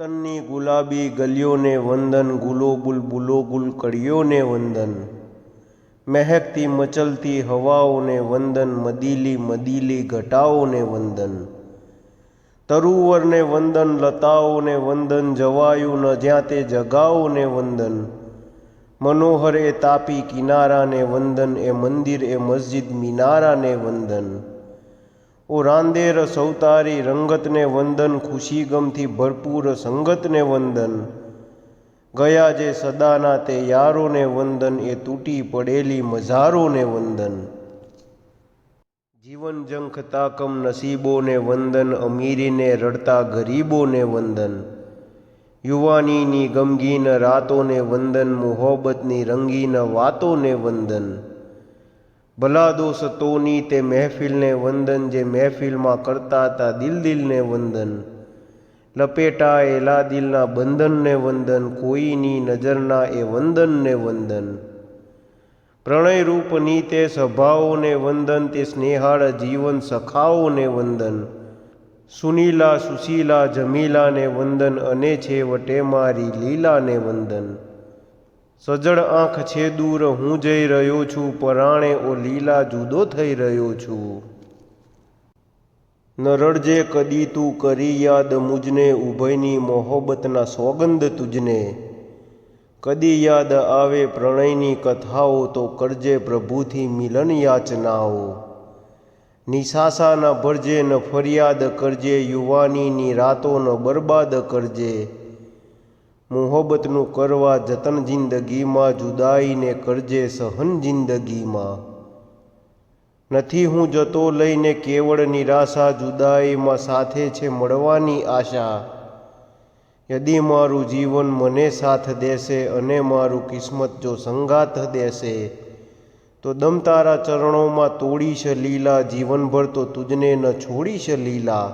વતનની ગુલાબી ગલીઓને વંદન ગુલો ગુલ બુલો ગુલ કળીઓને વંદન. મહેકતી, મચલતી હવાઓને વંદન, મદીલી મદીલી ઘટાઓને વંદન. તરુવરને વંદન, લતાઓને વંદન જવાયું ન જ્યાં તે જગાઓને વંદન. મનોહર એ તાપી કિનારાને વંદન, એ મંદિર, એ મસ્જિદ મિનારાને વંદન. ઓ રાંદેર સૌતારી રંગતને વંદન ખુશી ગમથી ભરપૂર સંગતને વંદન. ગયા જે સદાના તે યારોને વંદન, એ તૂટી પડેલી મઝારોને વંદન. જીવન જંખ તાકમ નસીબોને વંદન, અમીરીને રડતા ગરીબોને વંદન. યુવાનીની ગમગીન રાતોને વંદન, મોહબ્બતની રંગીન વાતોને વંદન. ભલા દોસ્તોની તે મહેફિલને વંદન જે મહેફિલમાં કરતા હતા દિલ દિલને વંદન. લપેટાયેલા દિલના બંધનને વંદન, કોઈની નજરના એ વંદનને વંદન. પ્રણય રૂપની તે સભાઓને વંદન, તે સ્નેહાળ જીવન સખાઓને વંદન. સુનીલા સુશીલા જમીલાને વંદન, અને છેવટે મારી લીલાને વંદન. સજળ આંખ છે દૂર, હું જઈ રહ્યો છું, પરાણે ઓ લીલા જુદો થઈ રહ્યો છું. નરળજે કદી તું કરી યાદ મુજને, ઉભયની મોહબ્બતના સોગંદ તુજને. કદી યાદ આવે પ્રણયની કથાઓ, તો કરજે પ્રભુથી મિલન યાચનાઓ. નિશાસા ન ભરજે ન ફરિયાદ કરજે, યુવાનીની રાતો ન બરબાદ કરજે. મોહબ્બતનું કરવા જતન જિંદગીમાં જુદાઈને કરજે સહન જિંદગીમાં. નથી હું જતો લઈને કેવળ નિરાશા જુદાઈમાં સાથે છે મળવાની આશા. યદી મારું જીવન મને સાથ દેશે અને મારું કિસ્મત જો સંગાથ દેશે, તો દમ તારા ચરણોમાં તોડીશ લીલા. જીવનભર તો તુજને ન છોડીશ લીલા.